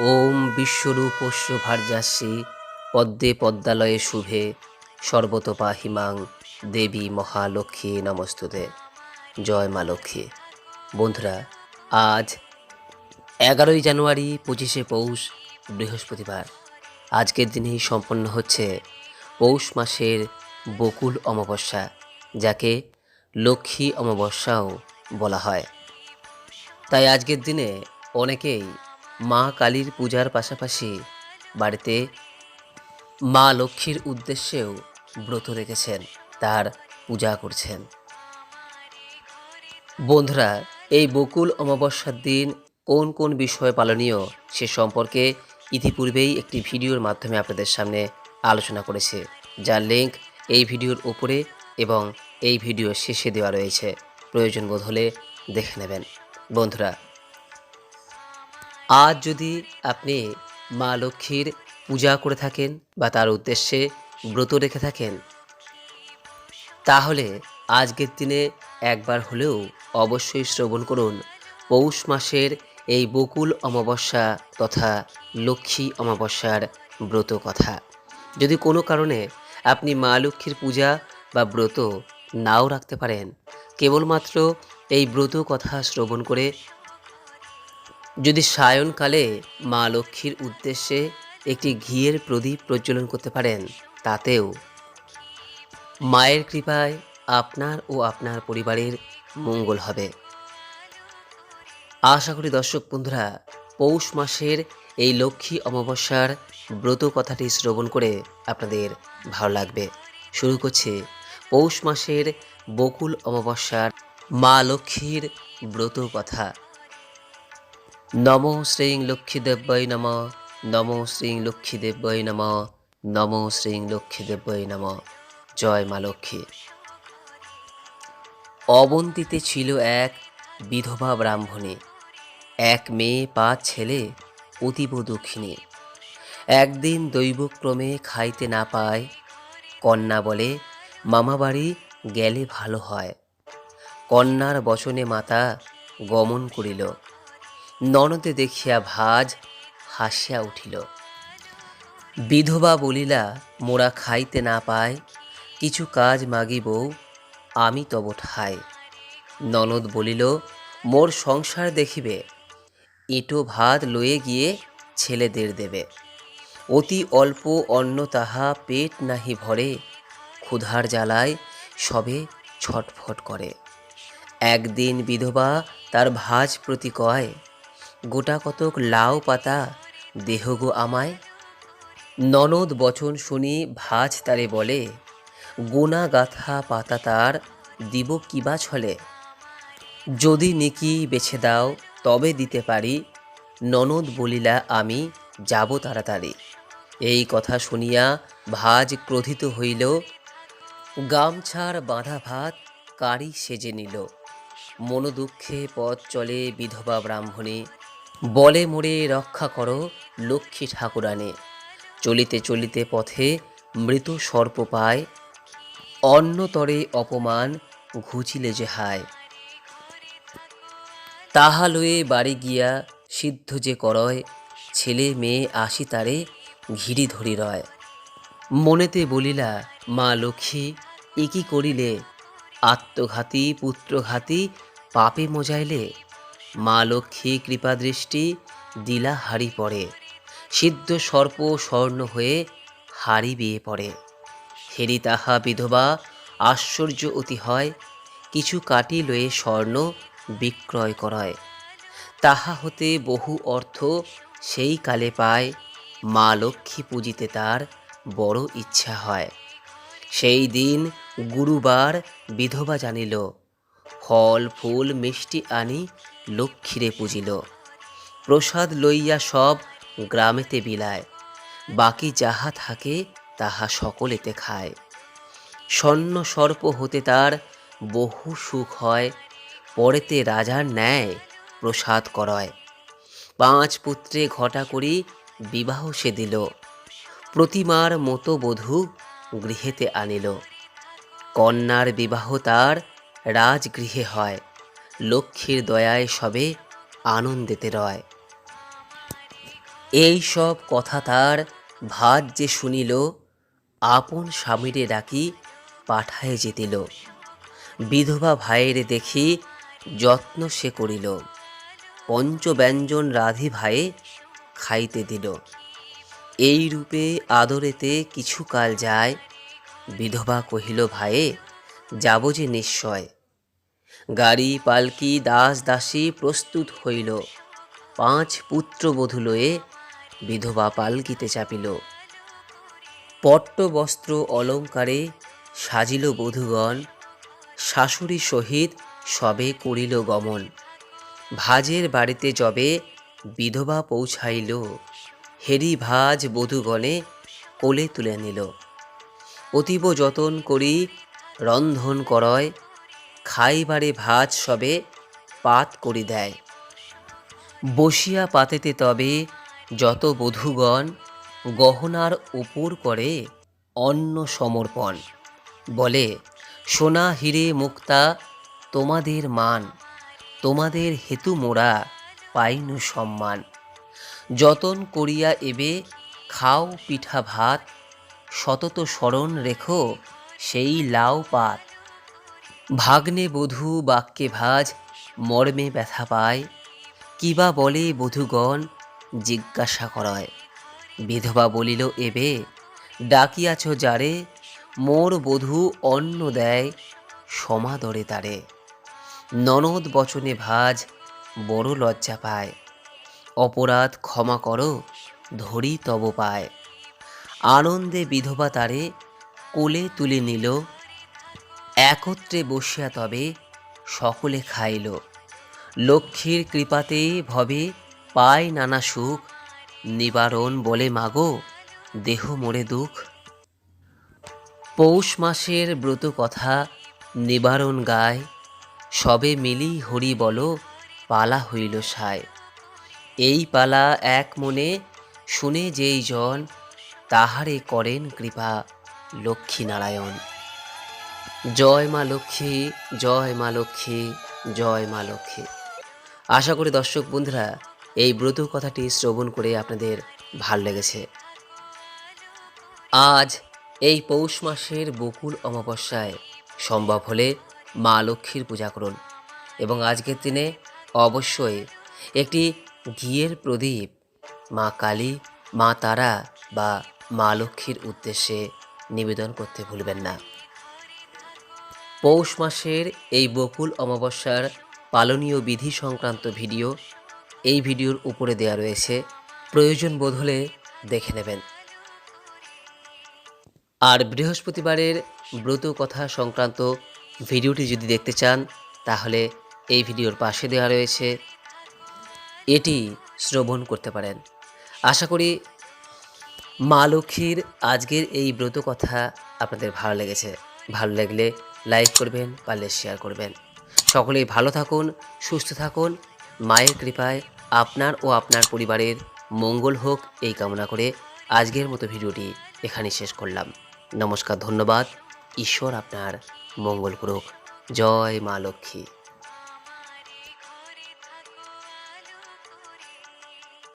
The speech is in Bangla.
ওম বিশ্বরূপস্য ভার্যাস্যি পদ্মে পদ্মালয়ে শুভে, সর্বতপা হিমাং, দেবী মহালক্ষ্মী নমস্তুতে। জয় মা লক্ষ্মী। বন্ধুরা, আজ এগারোই জানুয়ারি, পঁচিশে পৌষ, বৃহস্পতিবার। আজকের দিনেই সম্পন্ন হচ্ছে পৌষ মাসের বকুল অমাবস্যা, যাকে লক্ষ্মী অমাবস্যাও বলা হয়। তাই আজকের দিনে অনেকেই মা কালীর পূজার পাশাপাশি বাড়িতে মা লক্ষ্মীর উদ্দেশ্যেও ব্রত রেখেছেন, তার পূজা করছেন। বন্ধুরা, এই বকুল অমাবস্যার দিন কোন কোন বিষয় পালনীয় সে সম্পর্কে ইতিপূর্বেই একটি ভিডিওর মাধ্যমে আপনাদের সামনে আলোচনা করেছে, যার লিঙ্ক এই ভিডিওর ওপরে এবং এই ভিডিও শেষে দেওয়া রয়েছে। প্রয়োজন বোধ হলে দেখে নেবেন। বন্ধুরা আজ যদি আপনি মা লক্ষ্মীর পূজা করে থাকেন বা তার উদ্দেশ্যে ব্রত রেখে থাকেন, তাহলে আজকের দিনে একবার হলেও অবশ্যই শ্রবণ করুন পৌষ মাসের এই বকুল অমাবস্যা তথা লক্ষ্মী অমাবস্যার ব্রত কথা। যদি কোনো কারণে আপনি মা লক্ষ্মীর পূজা বা ব্রত নাও রাখতে পারেন, কেবলমাত্র এই ব্রত কথা শ্রবণ করে যদি সায়নকালে মা লক্ষ্মীর উদ্দেশ্যে একটি ঘিয়ের প্রদীপ প্রজ্বলন করতে পারেন, তাতেও মায়ের কৃপায় আপনার ও আপনার পরিবারের মঙ্গল হবে। আশা করি দর্শক বন্ধুরা, পৌষ মাসের এই লক্ষ্মী অমাবস্যার ব্রত কথাটি শ্রবণ করে আপনাদের ভালো লাগবে। শুরু করছে পৌষ মাসের বকুল অমাবস্যার মা লক্ষ্মীর ব্রত কথা। নম শ্রীং লক্ষ্মীদেব্যই নম। নম শ্রীং লক্ষ্মীদেব্যই নম। নম শ্রীং লক্ষ্মীদেব্যই নম। জয় মা লক্ষ্মী। অবন্তীতে ছিল এক বিধবা ব্রাহ্মণী। এক মেয়ে, পাঁচ ছেলে, অতীব দুঃখিনী। একদিন দৈবক্রমে খাইতে না পায়, কন্যা বলে মামাবাড়ি গেলে ভালো হয়। কন্যার বচনে মাতা গমন করিল। ননদে দেখিয়া ভাজ হাসিয়া উঠিল। বিধবা বলিলা, মোরা খাইতে না পায় কিছু কাজ মাগিব, আমি তব ঠাই। ননদ বলিল, মোর সংসার দেখিবে, ইটো ভাত লয়ে গিয়ে ছেলেদের দেবে। অতি অল্প অন্ন তাহা পেট নাহি ভরে, ক্ষুধার জ্বালায় সবে ছটফট করে। একদিন বিধবা তার ভাজ প্রতি কয় গোটা কতক লাউ পাতা, দেহ গো আমায়? ননদ বচন শুনি ভাজ তারে বলে, গোনা গাথা পাতা তার দিব কিবা ছলে? যদি নিকি বেছে দাও, তবে দিতে পারি। ননদ বলিলা, আমি যাব তাড়াতাড়ি। এই কথা শুনিয়া ভাজ ক্রোধিত হইল। গামছার বাঁধা ভাত কারি সেজে নিল। মনোদুঃখে পথ চলে বিধবা ব্রাহ্মণী। বলে মোরে রক্ষা করো লক্ষ্মী ঠাকুরানে। চলিতে চলিতে পথে মৃত সর্প পায়, অন্নতরে অপমান ঘুচিলে যে হায়। তাহা লয়ে বাড়ি গিয়া সিদ্ধ যে করয়, ছেলে মেয়ে আসি তারে ঘিরি ধরি রয়। মনেতে বলিলা, মা লক্ষ্মী, এ কি করিলে? আত্মঘাতী, পুত্রঘাতী, পাপে মজাইলে? মা লক্ষ্মী কৃপাদৃষ্টি দিলা হাড়ি পড়ে। সিদ্ধ সর্প স্বর্ণ হয়ে হাড়ি বিয়ে পড়ে। হেরি তাহা বিধবা আশ্চর্য অতি হয়, কিছু কাটি লয়ে স্বর্ণ বিক্রয় করায়। তাহা হতে বহু অর্থ সেই কালে পায়, মা লক্ষ্মী পুজিতে তার বড় ইচ্ছা হয়। সেই দিন গুরুবার বিধবা জানিল ফল, ফুল, মিষ্টি আনি লক্ষ্মীরে পুজিল। প্রসাদ লইয়া সব গ্রামেতে বিলায়। বাকি যাহা থাকে তাহা সকলেতে খায়। স্বর্ণ সর্প হতে তার বহু সুখ হয়, পরেতে রাজার ন্যায় প্রসাদ করয়। পাঁচ পুত্রে ঘটা করি বিবাহ সে দিল, প্রতিমার মতো বধূ গৃহেতে আনিল। কন্যার বিবাহ তার রাজগৃহে হয়। লক্ষ্মীর দয়ায় সবে আনন্দেতে রয়। এই সব কথা তার ভাত যে শুনিল, আপন স্বামীরে ডাকি পাঠায় যেতিল। বিধবা ভাইয়েরে দেখি যত্ন সে করিল। পঞ্চব্যঞ্জন রাধি ভাই খাইতে দিল। এই রূপে আদরেতে কিছু কাল যায়। বিধবা কহিল, ভাইয়ে, যাব যে নিশ্চয়। গাড়ি, পালকি, দাস, দাসী প্রস্তুত হইল। পাঁচ পুত্রবধূ লয়ে বিধবা পালকিতে চাপিল। পট্ট বস্ত্র অলঙ্কারে সাজিল বধূগণ, শাশুড়ি সহিত সবে করিল গমন। ভাজের বাড়িতে যবে বিধবা পৌঁছাইল, হেরি ভাজ বধূগণে কোলে তুলে নিল। অতীব যতন করি রন্ধন করয় খাইবারে ভাজ সবে পাত করি দেয়। বসিয়া পাতেতে তবে যত বধূগণ গহনার উপর করে অন্ন সমর্পণ। বলে, সোনা হিরে মুক্তা, তোমাদের মান, তোমাদের হেতু মোরা পাইনু সম্মান। যতন করিয়া এবে খাও পিঠা ভাত, সতত স্মরণ রেখো সেই লাউ পাত। ভাগ্নে বধূ বাক্যে ভাজ, মর্মে ব্যথা পায়। কিবা বলে বধূগণ, জিজ্ঞাসা করয়। বিধবা বলিল, এবে, ডাকিয়াছ যারে, মোর বধূ অন্ন দেয় সমাদরে তারে। ননদ বচনে ভাজ, বড় লজ্জা পায়। অপরাধ ক্ষমা করো, ধরি তব পায়। আনন্দে বিধবা তারে কোলে তুলে নিল একত্রে বসিয়া তবে সকলে খাইল। লক্ষ্মীর কৃপাতে ভবে পায় নানা সুখ। নিবারণ বলে, মাগো, দেহ মোরে দুঃখ। পৌষ মাসের ব্রত কথা নিবারণ গায়। সবে মিলি হরি বল, পালা হইল সায়। এই পালা এক মনে শুনে যেই জন, তাহারে করেন কৃপা লক্ষ্মী নারায়ণ জয় মা লক্ষ্মী, জয় মা লক্ষ্মী, জয় মা লক্ষ্মী। আশা করি দর্শক বন্ধুরা, এই ব্রত কথাটি শ্রবণ করে আপনাদের ভালো লেগেছে। আজ এই পৌষ মাসের বকুল অমাবস্যায় সম্ভব হলে মা লক্ষ্মীর পূজা করুন এবং আজকের দিনে অবশ্যই একটি ঘিয়ের প্রদীপ মা কালী, মা তারা বা মা লক্ষ্মীর উদ্দেশ্যে নিবেদন করতে ভুলবেন না। পৌষ মাসের এই বকুল অমাবস্যার পালনীয় বিধি সংক্রান্ত ভিডিও এই ভিডিওর উপরে দেয়া রয়েছে। প্রয়োজন বোধ হলে দেখে নেবেন। আর বৃহস্পতিবারের ব্রত কথা সংক্রান্ত ভিডিওটি যদি দেখতে চান, তাহলে এই ভিডিওর পাশে দেওয়া রয়েছে। এটি শ্রবণ করতে পারেন। আশা করি মা লক্ষ্মীর আজকের এই ব্রত কথা আপনাদের ভালো লেগেছে। ভালো লাগলে লাইক করবেন পারলে শেয়ার করবেন। সকলেই ভালো থাকুন, সুস্থ থাকুন। মায়ের কৃপায় আপনার ও আপনার পরিবারের মঙ্গল হোক এই কামনা করে আজকের মতো ভিডিওটি এখানে শেষ করলাম। নমস্কার, ধন্যবাদ। ঈশ্বর আপনার মঙ্গল করুক। জয় মা লক্ষ্মী।